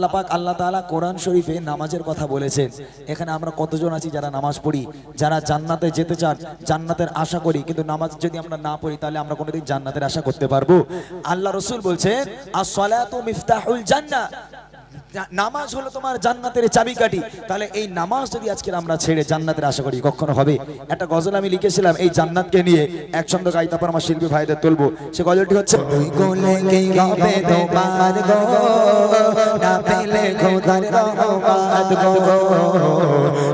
আল্লাহ পাক আল্লাহ তালা কোরআন শরীফে নামাজের কথা বলেছেন। এখানে আমরা কতজন আছি যারা নামাজ পড়ি? যারা জান্নাতে যেতে চান, জান্নাতের আশা করি, কিন্তু নামাজ যদি আমরা না পড়ি, তাহলে আমরা কোনোদিন জান্নাতের আশা করতে পারব। আল্লাহ রসুল বলছেন as-salatu মিফতাহুল জান্নাহ। জা- নামাজ হলো তোমার জান্নাতের চাবিকাঠি। তাহলে এই নামাজ যদি আজকে আমরা ছেড়ে জান্নাতের আশা করি, কখনো হবে? একটা গজল আমি লিখেছিলাম এই জান্নাতকে নিয়ে। এক ছন্দ গাই, তারপর আমার শিল্পী ভাইদের তুলবো। সে গজলটি হচ্ছে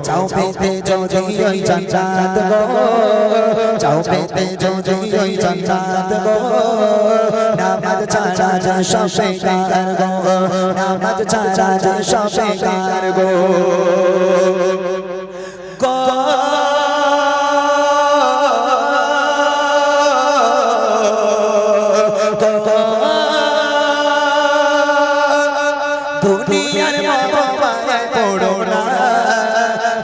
চাও পেতে যদি ওই গো। চাও পেতে যদি ওই জান্নাত গো নামাজ ছাড়া যা সব বেকার গো নামাজ ছাড়া যা সব বেকার গো দুনিয়ার মহামায় পড়ো না,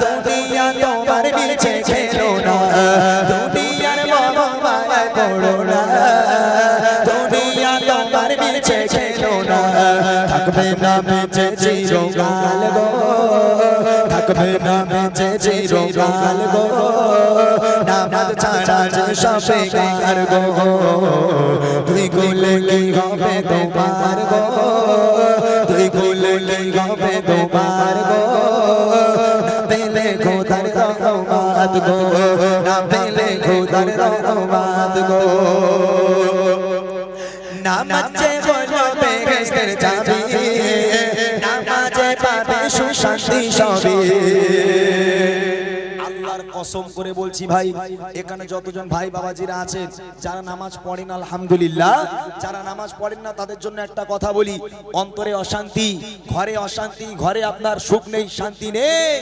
দুনিয়া তোমার নিচে পড়ো না দুনিয়া তোমার নিচে খেলো না। থাকবে না বেঁচে চিরকাল গো। থাকবে না বেঁচে চিরকাল গো। নামাজ ছাড়া যে সবে কার গো। তুই গুলে কি হবে তোমার গো? তুই গুলে কি হবে তোমার গো? পেলে খোদার রহমত গো। না পেলে আল্লাহর কসম করে বলছি ভাই, এখানে যতজন ভাই বাবাজিরা আছেন, যারা নামাজ পড়েন, আলহামদুলিল্লাহ, যারা নামাজ পড়েন না, তাদের জন্য একটা কথা বলি, অন্তরে অশান্তি, ঘরে অশান্তি, ঘরে আপনার সুখ নেই, শান্তি নেই।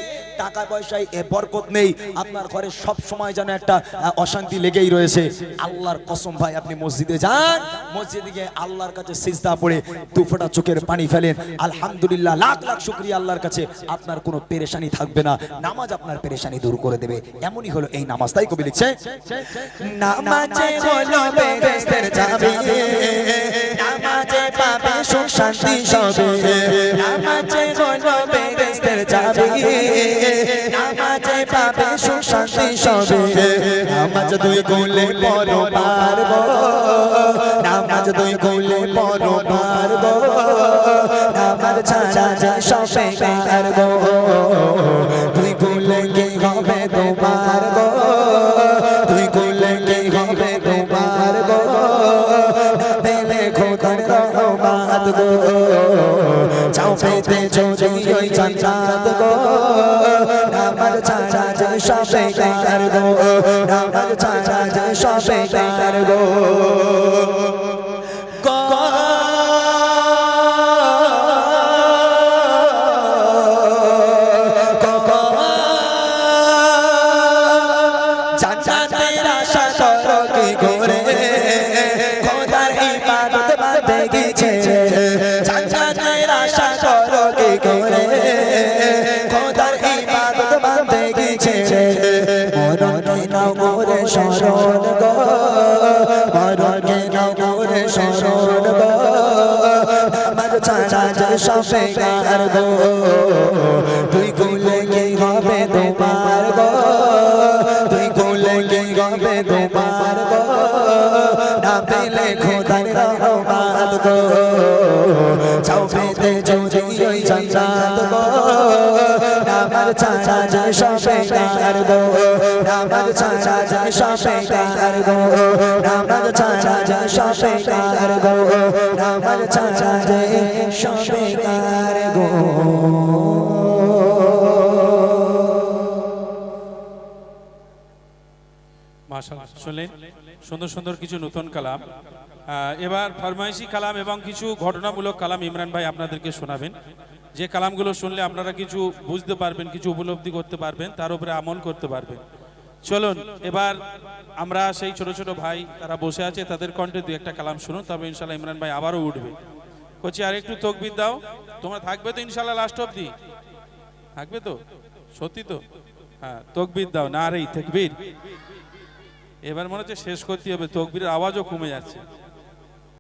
টাকা পয়সায় এ বরকত নেই। আপনার ঘরে সব সময় যেন একটা অশান্তি লেগেই রয়েছে। আল্লাহর কসম ভাই, আপনি মসজিদে যান, মসজিদে গিয়ে আল্লাহর কাছে সিজদা পড়ে দু ফোঁটা চোখের পানি ফেলেন। আলহামদুলিল্লাহ, লাখ লাখ শুক্রিয়া আল্লাহর কাছে। আপনার কোনো পেরেশানি থাকবে না। নামাজ আপনার পেরেশানি দূর করে দেবে। এমনই হলো এই নামাজ। তাই কবি লিখছে, নামাজে নামাজে যাবে নামাজে পাবে সুখ শান্তি সবে। নামাজ দুই গোলে পড়ো, পারব। নামাজ দুই গোলে পড়ো, পারব। নামাজ ছাড়া যে সবে গো তুই গোলে কি হবে তোমার গো তুই গোলে কি হবে গো না পেলে খোদার রহমত গো। চাও পেতে যদি যে নামাজ ছাড়া সবে কার গো। তুই গুলে কি হবে তোমার গো? তুই গুলে কি হবে তোমার গো? না পেলে খোদার রহমত গো। চাও পেতে সুন্দর সুন্দর কিছু নতুন কালাম। এবার ফরমাইশি কালাম এবং কিছু ঘটনামূলক কালাম ইমরান ভাই আপনাদেরকে শোনাবেন। যে কালামগুলো শুনলে আপনারা কিছু বুঝতে পারবেন, কিছু উপলব্ধি করতে পারবেন, তার উপরে আমল করতে পারবেন। চলুন, এবার আমরা সেই ছোট ছোট ভাই তারা বসে আছে, তাদের কণ্ঠে দু একটা কালাম শুনুন, তবে ইনশাল্লাহ ইমরান ভাই আবারও উঠবে। কচি আর একটু তকবির দাও। তোমরা থাকবে তো ইনশাল্লাহ লাস্ট অব্দি থাকবে তো? সত্যি তো? হ্যাঁ তকবির দাও, না রে তকবির। এবার মনে হচ্ছে শেষ করতে হবে, তকবিরের আওয়াজও কমে যাচ্ছে।